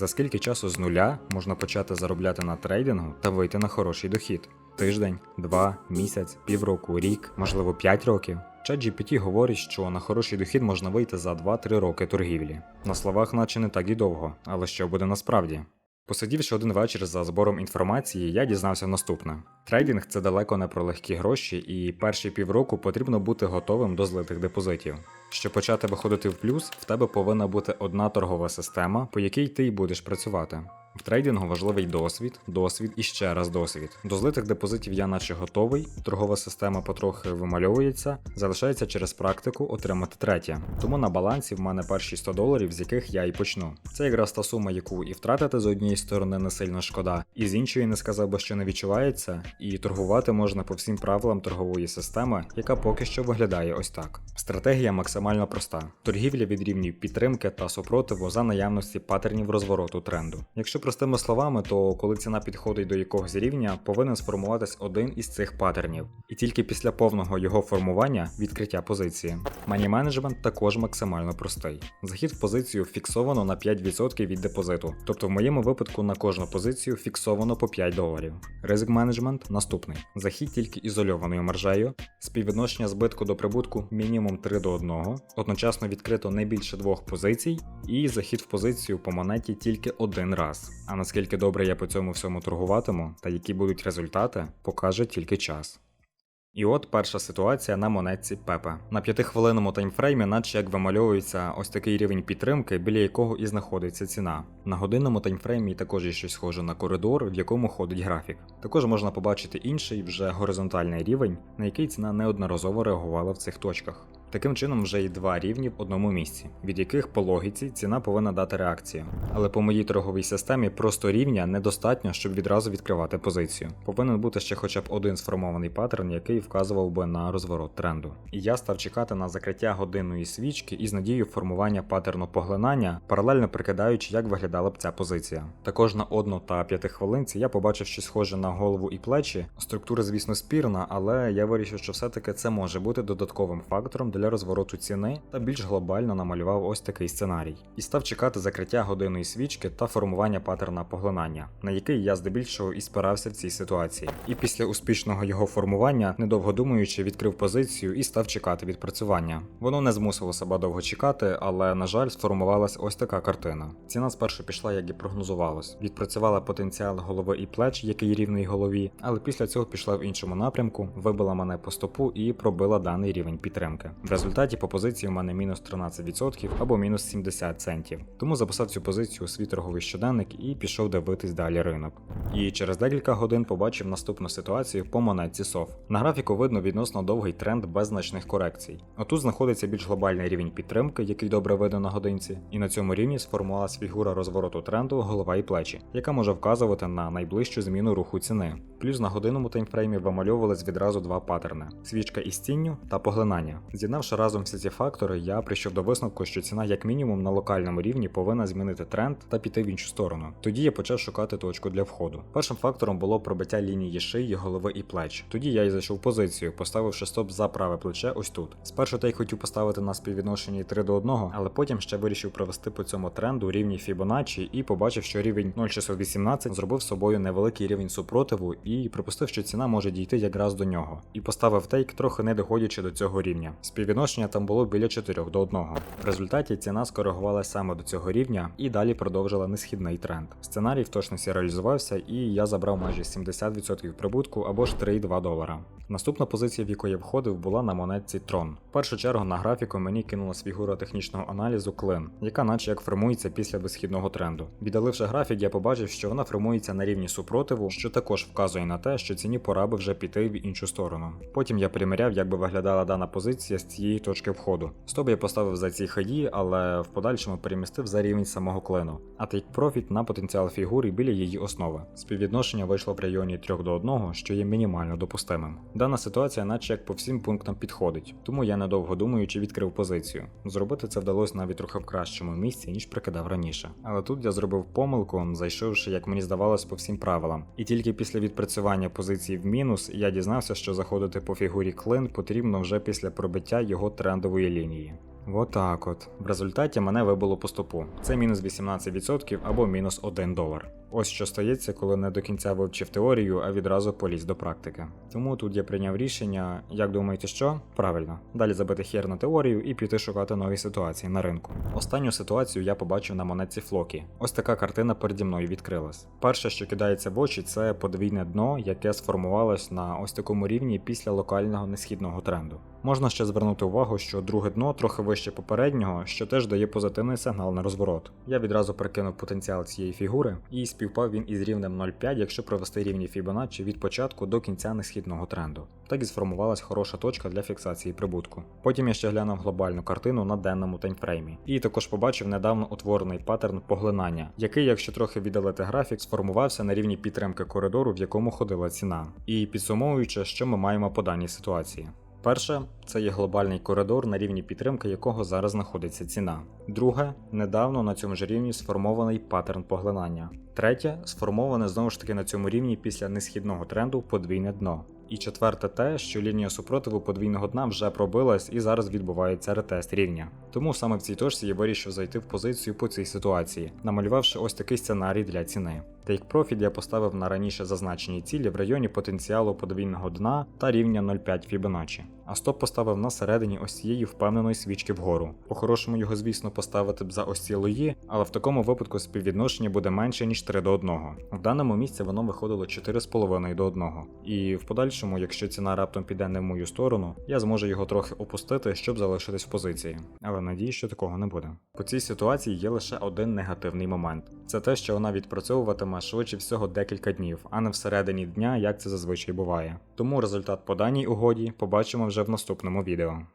За скільки часу з нуля можна почати заробляти на трейдингу та вийти на хороший дохід? Тиждень, два, місяць, півроку, рік, можливо 5 років. ChatGPT говорить, що на хороший дохід можна вийти за 2-3 роки торгівлі. На словах, наче не так і довго, але що буде насправді? Посидівши один вечір за збором інформації, я дізнався наступне: трейдинг це далеко не про легкі гроші, і перші півроку потрібно бути готовим до злитих депозитів. Щоб почати виходити в плюс, в тебе повинна бути одна торгова система, по якій ти й будеш працювати. В трейдингу важливий досвід, досвід і ще раз досвід. До злитих депозитів я наче готовий, торгова система потрохи вимальовується, залишається через практику отримати третє. Тому на балансі в мене перші 100 доларів, з яких я і почну. Це якраз та сума, яку і втратити з однієї сторони не сильно шкода, і з іншої не сказав би, що не відчувається, і торгувати можна по всім правилам торгової системи, яка поки що виглядає ось так. Стратегія максимально проста: торгівля від рівнів підтримки та супротиву за наявності паттернів розвороту тренду. Якщо простими словами, то коли ціна підходить до якогось рівня, повинен сформуватись один із цих паттернів, і тільки після повного його формування відкриття позиції. Мані менеджмент також максимально простий. Захід в позицію фіксовано на 5% від депозиту, тобто в моєму випадку на кожну позицію фіксовано по 5 доларів. Ризик менеджмент наступний: захід тільки ізольованою маржею, співвідношення збитку до прибутку мінімум 3 до 1, одночасно відкрито не більше двох позицій, і захід в позицію по монеті тільки один раз. А наскільки добре я по цьому всьому торгуватиму та які будуть результати, покаже тільки час. І от перша ситуація на монетці Пепе. На п'ятихвилинному таймфреймі, наче як вимальовується ось такий рівень підтримки, біля якого і знаходиться ціна. На годинному таймфреймі також є щось схоже на коридор, в якому ходить графік. Також можна побачити інший, вже горизонтальний рівень, на який ціна неодноразово реагувала в цих точках. Таким чином, вже є два рівні в одному місці, від яких по логіці ціна повинна дати реакцію. Але по моїй торговій системі просто рівня недостатньо, щоб відразу відкривати позицію. Повинен бути ще хоча б один сформований паттерн, який вказував би на розворот тренду. І я став чекати на закриття годинної свічки із надією формування паттерну поглинання, паралельно прикидаючи, як виглядала б ця позиція. Також на одну та п'ятихвилинці я побачив щось схоже на голову і плечі. Структура, звісно, спірна, але я вирішив, що все-таки це може бути додатковим фактором для розвороту ціни та більш глобально намалював ось такий сценарій. І став чекати закриття годинної свічки та формування паттерна поглинання, на який я здебільшого і спирався в цій ситуації. І після успішного його формування, недовго думаючи, відкрив позицію і став чекати відпрацювання. Воно не змусило себе довго чекати, але, на жаль, сформувалась ось така картина. Ціна спершу пішла, як і прогнозувалось. Відпрацювала потенціал голови і плеч, який рівний голові, але після цього пішла в іншому напрямку, вибила мене по стопу і пробила даний рівень підтримки. В результаті по позиції у мене мінус 13% або мінус 70 центів. Тому записав цю позицію у свій торговий щоденник і пішов дивитись далі ринок. І через декілька годин побачив наступну ситуацію по монетці SOF. На графіку видно відносно довгий тренд без значних корекцій. Отут знаходиться більш глобальний рівень підтримки, який добре видно на годинці, і на цьому рівні сформувалась фігура розвороту тренду голова і плечі, яка може вказувати на найближчу зміну руху ціни. Плюс на годинному таймфреймі вимальовувались відразу два паттерни: свічка із тінню та поглинання. З'єднавши разом всі ці фактори, я прийшов до висновку, що ціна як мінімум на локальному рівні повинна змінити тренд та піти в іншу сторону. Тоді я почав шукати точку для входу. Першим фактором було пробиття лінії шиї, голови і плеч. Тоді я і зайшов позицію, поставивши стоп за праве плече ось тут. Спершу та й хотів поставити на співвідношенні 3 до 1, але потім ще вирішив провести по цьому тренду рівні Fibonacci і побачив, що рівень 0,618 зробив собою невеликий рівень супротиву і припустив, що ціна може дійти якраз до нього. І поставив тейк, трохи не доходячи до цього рівня. Співвідношення там було біля 4 до 1. В результаті ціна скоригувалася саме до цього рівня і далі продовжила несхідний тренд. Сценарій в точності реалізувався, і я забрав майже 70% прибутку або ж 3,2 долара. Наступна позиція, в яку я входив, була на монетці Tron. В першу чергу на графіку мені кинулась фігура технічного аналізу клин, яка наче як формується після висхідного тренду. Віддаливши графік, я побачив, що вона формується на рівні супротиву, що також вказує на те, що ціні пора би вже піти в іншу сторону. Потім я приміряв, як би виглядала дана позиція з цієї точки входу. Стоп я поставив за ці ході, але в подальшому перемістив за рівень самого клину, а take профіт на потенціал фігури біля її основи. Співвідношення вийшло в районі 3 до 1, що є мінімально допустимим. Дана ситуація, наче як по всім пунктам підходить, тому я недовго думаючи відкрив позицію. Зробити це вдалося навіть трохи в кращому місці, ніж прикидав раніше. Але тут я зробив помилку, зайшовши, як мені здавалось, по всім правилам. І тільки після відпрацювання позиції в мінус я дізнався, що заходити по фігурі клин потрібно вже після пробиття його трендової лінії. Отак от. В результаті мене вибило по стопу. Це мінус 18% або мінус 1 долар. Ось що стається, коли не до кінця вивчив теорію, а відразу поліз до практики. Тому тут я прийняв рішення, як думаєте, що? Правильно, далі забити хер на теорію і піти шукати нові ситуації на ринку. Останню ситуацію я побачив на монетці Флокі. Ось така картина переді мною відкрилась. Перше, що кидається в очі, це подвійне дно, яке сформувалось на ось такому рівні після локального несхідного тренду. Можна ще звернути увагу, що друге дно трохи вище попереднього, що теж дає позитивний сигнал на розворот. Я відразу прикинув потенціал цієї фігури, і співпав він із рівнем 0,5, якщо провести рівні Fibonacci від початку до кінця несхідного тренду. Так і сформувалась хороша точка для фіксації прибутку. Потім я ще глянув глобальну картину на денному таймфреймі, і також побачив недавно утворений паттерн поглинання, який, якщо трохи віддалити графік, сформувався на рівні підтримки коридору, в якому ходила ціна. І підсумовуючи, що ми маємо по даній ситуації. Перше, це є глобальний коридор, на рівні підтримки якого зараз знаходиться ціна. Друге, недавно на цьому ж рівні сформований паттерн поглинання. Третє, сформоване знову ж таки на цьому рівні після несхідного тренду подвійне дно. І четверте те, що лінія супротиву подвійного дна вже пробилась і зараз відбувається ретест рівня. Тому саме в цій точці я вирішив зайти в позицію по цій ситуації, намалювавши ось такий сценарій для ціни. Тейк Profit я поставив на раніше зазначені цілі в районі потенціалу подвійного дна та рівня 0,5 Fibonacci. А стоп поставив на середині ось цієї впевненої свічки вгору. По-хорошому його, звісно, поставити б за ось ці лої, але в такому випадку співвідношення буде менше ніж 3 до 1. В даному місці воно виходило 4,5 до 1. І в подальшому, якщо ціна раптом піде не в мою сторону, я зможу його трохи опустити, щоб залишитись в позиції. Але надію, що такого не буде. По цій ситуації є лише один негативний момент: це те, що вона відпрацьовуватиме швидше всього декілька днів, а не всередині дня, як це зазвичай буває. Тому результат по даній угоді побачимо вже в наступному відео.